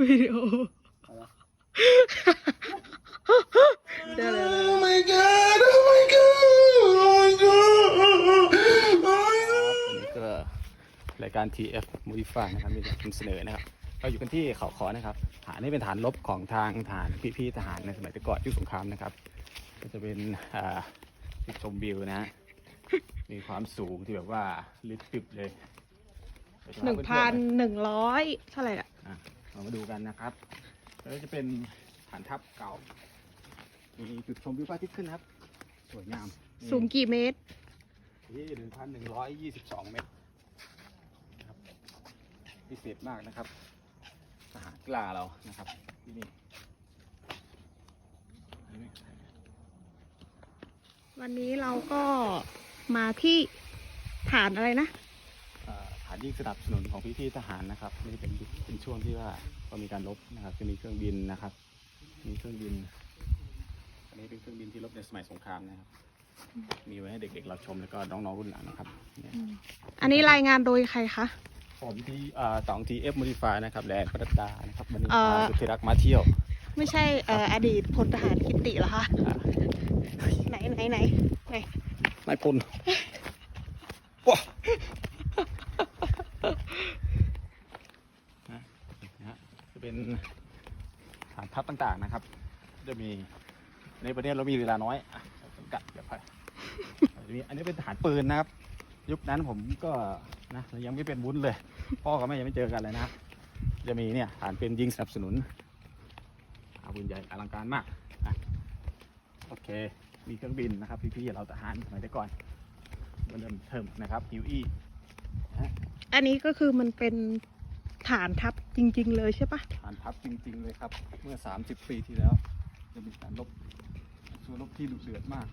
วิดีโอเอาละเดี๋ยว Oh my god! Oh my god! Oh my god! Oh my วันนี้ก็รายการ TF Modify นะครับมีนำเสนอนะครับเราอยู่กันที่เขาขอนะครับฐานนี้เป็นฐานลบของทางทหารพี่ๆทหารในสมัยแต่ก่อนยุคสงครามนะครับ ก็จะเป็นอ่าจุดชมวิวนะฮะมีความสูงที่แบบว่าลิบปิบเลยเดี๋ยวจะหนึ่งพาพันเพื่อๆหนึ่งร้อยเท่าไหร่อะอะ เรามาดูกันนะครับแล้วจะเป็นฐานทัพเก่ามีจุดชมวิวพระอาทิตย์ขึ้นนะครับ สวยงามนี่สูงกี่เมตร ที่หนึ่งพันหนึ่งร้อยยี่สิบสองเมตรนะครับพิเศษมากนะครับทหารกล้าเรานะครับที่นี่วันนี้เราก็มาที่ฐานอะไรนะเอ่อฐานยิงสนับสนุนของพี่ๆทหารนะครับนี่เป็นเป็นช่วงที่ว่าก็มีการรบนะครับจะมีเครื่องบินนะครับ มีเครื่องบิน อันนี้เป็นเครื่องบินที่รบในสมัยสงครามนะครับ มีไว้ให้เด็กๆเราชมแล้วก็น้องๆรุ่นหลังนะครับเนี่ยอันนี้รายงานโดยใครคะ ผมที่อ่าสองทีเอฟโมดิฟายนะครับและประดานะครับวันนี้เอ่อพาสุธิรักมาเที่ยว ไม่ใช่เอ่ออดีตพลทหารกิตติเหรอคะอ่าไหนไหนไหนไหนนายพลว้านะนะฮะจะ เป็นฐานทัพต่างๆนะครับ จะมีในประเทศเรามีเวลาน้อยอะจำกัดเดี๋ยวไปจะมีอันนี้เป็นฐานปืนนะครับ ยุคนั้นผมก็นะยังไม่เป็นวุ้นเลย พ่อกับแม่ยังไม่เจอกันเลยนะ จะมีเนี่ยฐานเป็นยิงสนับสนุนอาวุธใหญ่อลังการมากอะโอเค มีเครื่องบินนะครับ พี่ๆเราทหารสมัยแต่ก่อนเหมันเดิมเทิมนะครับฮิวอี้อันนี้ก็คือมันเป็น ฐานทัพจริง ๆ เลยใช่ปะฐานทัพจริง ๆ เลยครับ เมื่อ 30 ปีที่แล้ว จะมีการรบสู้รบที่ดุเดือดมาก